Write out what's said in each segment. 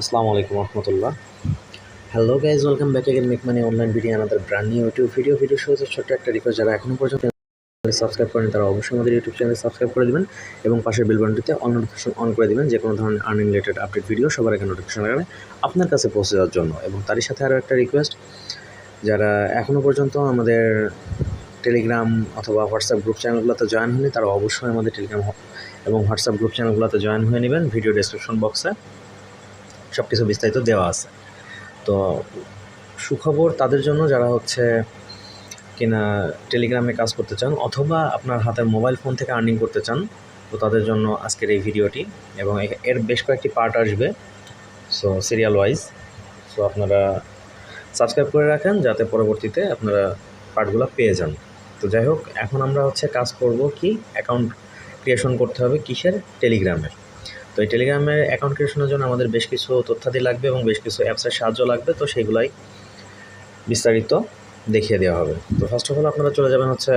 আসসালামু আলাইকুম রহমতুল্লাহ। Hello guys welcome back again make money online video আমাদের brand new YouTube video video শুরুতে ছোট্ট একটা রিকোয়েস্ট যারা এখনও পর্যন্ত সাবস্ক্রাইব করেন, তারা অবশ্যই আমাদের ইউটিউব চ্যানেল সাবস্ক্রাইব করে দেবেন এবং পাশের বিল বাটনটিতে অন নোটিফিকেশন অন করে দিবেন যে কোনো ধরনের আর্নিং রিলেটেড আপডেট ভিডিও সবার আগে নোটিফিকেশন আকারে আপনার কাছে পৌঁছে যাওয়ার জন্য। এবং তারই সাথে আরও একটা রিকোয়েস্ট যারা এখনও পর্যন্ত আমাদের টেলিগ্রাম অথবা হোয়াটসঅ্যাপ গ্রুপ চ্যানেলগুলোতে জয়েন হয়নি, তারা অবশ্যই আমাদের টেলিগ্রাম এবং হোয়াটসঅ্যাপ গ্রুপ চ্যানেলগুলোতে জয়েন হয়ে নেবেন ভিডিও ডেসক্রিপশন বক্সে সব কিছু বিস্তারিত দেওয়া আছে। তো সুখবর তাদের জন্য যারা হচ্ছে কিনা টেলিগ্রামে কাজ করতে চান অথবা আপনার হাতের মোবাইল ফোন থেকে আর্নিং করতে চান, তো তাদের জন্য আজকের এই ভিডিওটি এবং এর বেশ কয়েকটি পার্ট আসবে সো সিরিয়াল ওয়াইজ সো আপনারা সাবস্ক্রাইব করে রাখেন যাতে পরবর্তীতে আপনারা পার্টগুলো পেয়ে যান। তো যাই হোক, এখন আমরা হচ্ছে কাজ করব কি? অ্যাকাউন্ট ক্রিয়েশন করতে হবে কিসের? টেলিগ্রামের। এই টেলিগ্রামের অ্যাকাউন্ট ক্রিয়েশনের জন্য আমাদের বেশ কিছু তথ্যাদি লাগবে এবং বেশ কিছু অ্যাপসের সাহায্য লাগবে, তো সেইগুলাই বিস্তারিত দেখিয়ে দেওয়া হবে। তো ফার্স্ট অফ অল আপনারা চলে যাবেন হচ্ছে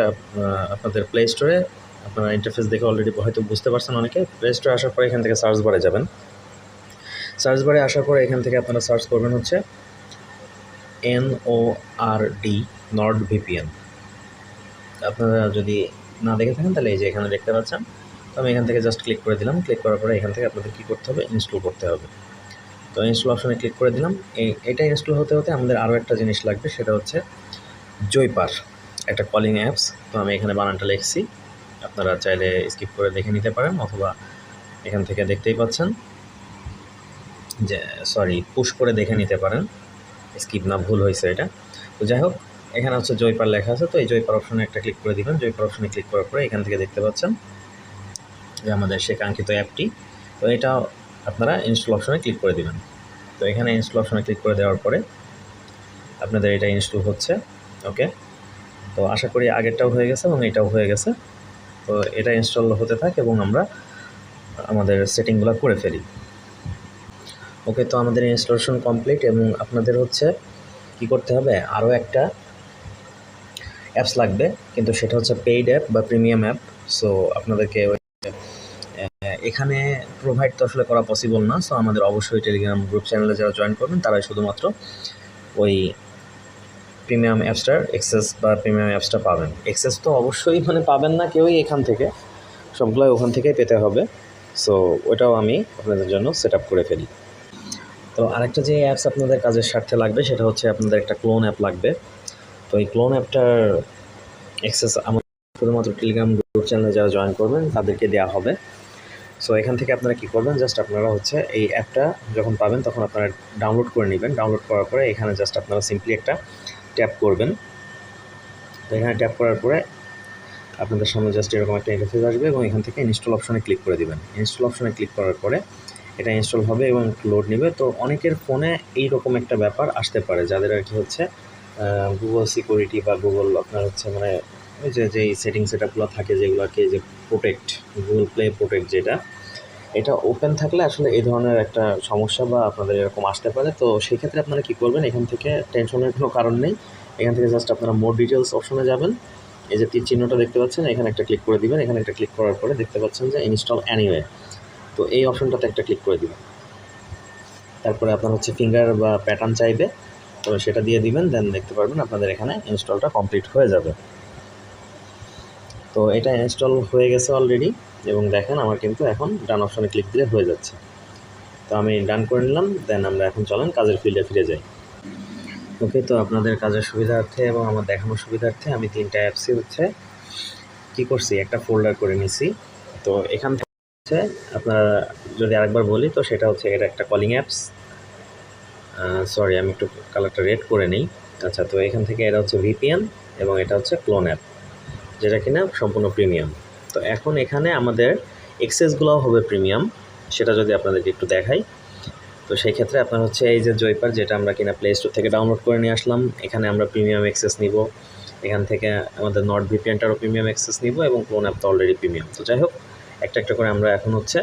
আপনাদের প্লে স্টোরে আপনারা ইন্টারফেস দেখে অলরেডি হয়তো বুঝতে পারছেন অনেকে। প্লে স্টোরে আসার পরে এখান থেকে সার্চ বারে যাবেন। সার্চ বারে আসার পরে এখান থেকে আপনারা সার্চ করবেন হচ্ছে N O R D Nord VPN আপনারা যদি না দেখে থাকেন তাহলে এই যে এখানে দেখতে পাচ্ছেন তো আমি এখান থেকে জাস্ট ক্লিক করে দিলাম। ক্লিক করার পরে এখান থেকে আপনাদের কী করতে হবে? ইনস্টল করতে হবে। তো ইনস্টল অপশানে ক্লিক করে দিলাম। এই, এটা ইনস্টল হতে হতে আমাদের আরও একটা জিনিস লাগবে, সেটা হচ্ছে জয়পার একটা কলিং অ্যাপস তো আমি এখানে বানানটা লিখছি। আপনারা চাইলে স্কিপ করে দেখে নিতে পারেন, অথবা এখান থেকে দেখতেই পাচ্ছেন যে সরি পুশ করে দেখে নিতে পারেন। স্কিপ না, ভুল হয়েছে এটা। তো যাই হোক, এখানে হচ্ছে জয়পার লেখা আছে। তো এই জয়পার অপশনে একটা ক্লিক করে দিবেন। জয়পার অপশনে ক্লিক করার পরে এখান থেকে দেখতে পাচ্ছেন যে আমাদের সে কাঙ্ক্ষিত অ্যাপটি, তো এটা আপনারা ইনস্টল অপশনে ক্লিক করে দিবেন। তো এখানে ইনস্টল অপশনে ক্লিক করে দেওয়ার পরে আপনাদের এটা ইনস্টল হচ্ছে ওকে তো আশা করি আগেরটাও হয়ে গেছে এবং এটাও হয়ে গেছে। তো এটা ইনস্টল হতে থাকে এবং আমরা আমাদের সেটিংগুলো করে ফেলি। ওকে তো আমাদের ইনস্টলেশন কমপ্লিট এবং আপনাদের হচ্ছে কি করতে হবে? আরও একটা অ্যাপস লাগবে, কিন্তু সেটা হচ্ছে পেইড অ্যাপ বা প্রিমিয়াম অ্যাপ সো আপনাদেরকে এখানে প্রোভাইড তো আসলে করা পসিবল না সো আমাদের অবশ্যই টেলিগ্রাম গ্রুপ চ্যানেলে যারা জয়েন করবেন, তারাই শুধুমাত্র ওই প্রিমিয়াম অ্যাপসটার এক্সেস বা প্রিমিয়াম অ্যাপসটা পাবেন। এক্সেস তো অবশ্যই মানে পাবেন না কেউই এখান থেকে, সবগুলোই ওখান থেকেই পেতে হবে। সো ওটাও আমি আপনাদের জন্য সেট করে ফেলি। তো আরেকটা যে অ্যাপস আপনাদের কাজের স্বার্থে লাগবে, সেটা হচ্ছে আপনাদের একটা ক্লোন অ্যাপ লাগবে। তো এই ক্লোন অ্যাপটার অ্যাক্সেস আমার শুধুমাত্র টেলিগ্রাম গ্রুপ চ্যানেলে যারা জয়েন করবেন, তাদেরকে দেওয়া হবে। সো এখান থেকে আপনারা কী করবেন? জাস্ট আপনারা হচ্ছে এই অ্যাপটা যখন পাবেন, তখন আপনারা ডাউনলোড করে নেবেন। ডাউনলোড করার পরে এখানে জাস্ট আপনারা সিম্পলি একটা ট্যাপ করবেন। তো এখানে ট্যাপ করার পরে আপনাদের সামনে জাস্ট এরকম একটা ইন্টারফেস আসবে এবং এখান থেকে ইনস্টল অপশনে ক্লিক করে দিবেন। ইনস্টল অপশনে ক্লিক করার পরে এটা ইনস্টল হবে এবং লোড নেবে। তো অনেকের ফোনে এই রকম একটা ব্যাপার আসতে পারে। যাদের আর কি হচ্ছে গুগল সিকিউরিটি বা গুগল আপনার হচ্ছে মানে ওই যে যেই সেটিং সেট আপগুলো থাকে যেগুলোকে যে প্রোটেক্ট গুগল প্লে প্রোটেক্ট যেটা, এটা ওপেন থাকলে আসলে এই ধরনের একটা সমস্যা বা আপনাদের এরকম আসতে পারে। তো সেই ক্ষেত্রে আপনারা কী করবেন, এখান থেকে টেনশনের কোনো কারণ নেই। এখান থেকে জাস্ট আপনারা মোর ডিটেলস অপশনে যাবেন। এই যে তীর চিহ্নটা দেখতে পাচ্ছেন, এখানে একটা ক্লিক করে দিবেন। এখানে একটা ক্লিক করার পরে দেখতে পাচ্ছেন যে ইনস্টল অ্যানিওয়ে তো এই অপশনটাতে একটা ক্লিক করে দিবেন। তারপরে আপনার হচ্ছে ফিঙ্গার বা প্যাটার্ন চাইবে। তো সেটা দিয়ে দিবেন দেন দেখতে পারবেন আপনাদের এখানে ইনস্টলটা কমপ্লিট হয়ে যাবে। তো এটা ইনস্টল হয়ে গেছে অলরেডি এবং দেখেন আমার কিন্তু এখন ডান অপশানে ক্লিক দিলে হয়ে যাচ্ছে। তো আমি ডান করে নিলাম দেন আমরা এখন চলেন কাজের ফিল্ডে ফিরে যাই। ওকে, তো আপনাদের কাজের সুবিধার্থে এবং আমার দেখানোর সুবিধার্থে আমি তিনটা অ্যাপসই হচ্ছে কী করছি, একটা ফোল্ডার করে নিছি। তো এখান থেকে হচ্ছে আপনারা যদি আরেকবার বলি, তো সেটা হচ্ছে এটা একটা কলিং অ্যাপস সরি আমি একটু কালারটা রেড করে নিই। আচ্ছা তো এখান থেকে এটা হচ্ছে ভিপিএন এবং এটা হচ্ছে ক্লোন অ্যাপ যেটা কিনা সম্পূর্ণ প্রিমিয়াম। তো এখন এখানে আমাদের এক্সেসগুলোও হবে প্রিমিয়াম, সেটা যদি আপনাদেরকে একটু দেখাই। তো সেই ক্ষেত্রে আপনার হচ্ছে এই যে জয়পার যেটা আমরা কিনা প্লে স্টোর থেকে ডাউনলোড করে নিয়ে আসলাম, এখানে আমরা প্রিমিয়াম অ্যাক্সেস নিব। এখান থেকে আমাদের নট ভিপিএনটারও প্রিমিয়াম অ্যাক্সেস নিব এবং ক্লোন অ্যাপ তো অলরেডি প্রিমিয়াম। তো যাই হোক, একটা একটা করে আমরা এখন হচ্ছে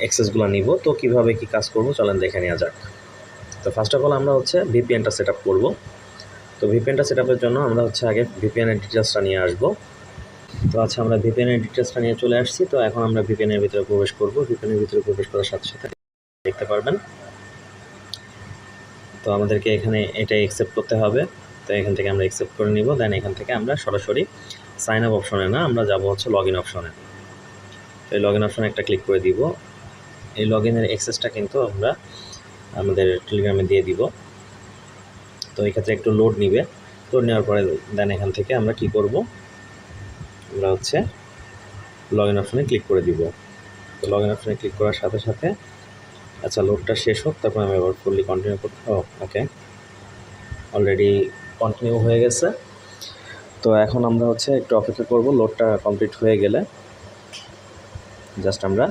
অ্যাক্সেসগুলো নিব। তো কীভাবে কি কাজ করব চলেন দেখে নেওয়া যাক। তো ফার্স্ট অফ অল আমরা হচ্ছে ভিপিএনটা সেট আপ করব। তো ভিপিএনটা সেট আপের জন্য আমরা হচ্ছে আগে ভিপিএনের ডিটেলসটা নিয়ে আসব। তো আচ্ছা আমরা ভিপিএনের ডিটেলসটা নিয়ে চলে আসছি। তো এখন আমরা ভিপিএনের ভিতরে প্রবেশ করব। ভিপিএনের ভিতরে প্রবেশ করার সাথে সাথে দেখতে পারবেন। তো আমাদেরকে এখানে এটাই অ্যাকসেপ্ট করতে হবে। তো এখান থেকে আমরা অ্যাকসেপ্ট করে নিব। দেন এখান থেকে আমরা সরাসরি সাইন আপ অপশনে না, আমরা যাব হচ্ছে লগ ইন অপশনে তো এই লগ ইন অপশনে একটা ক্লিক করে দিব। এই লগ ইনের অ্যাক্সেসটা কিন্তু আমরা আমাদের টেলিগ্রামে দিয়ে দিব। তো এই ক্ষেত্রে একটু লোড নিবে। লোড নেওয়ার পরে দেন এখান থেকে আমরা কি করব? আমরা হচ্ছে লগ ইন অপশানে ক্লিক করে দিব। তো লগ ইন অপশানে ক্লিক করার সাথে সাথে আচ্ছা লোডটা শেষ হোক, তারপর আমি আবার ফুললি কন্টিনিউ করতে ওকে অলরেডি কন্টিনিউ হয়ে গেছে। তো এখন আমরা হচ্ছে একটু অপেক্ষা করব লোডটা কমপ্লিট হয়ে গেলে। জাস্ট আমরা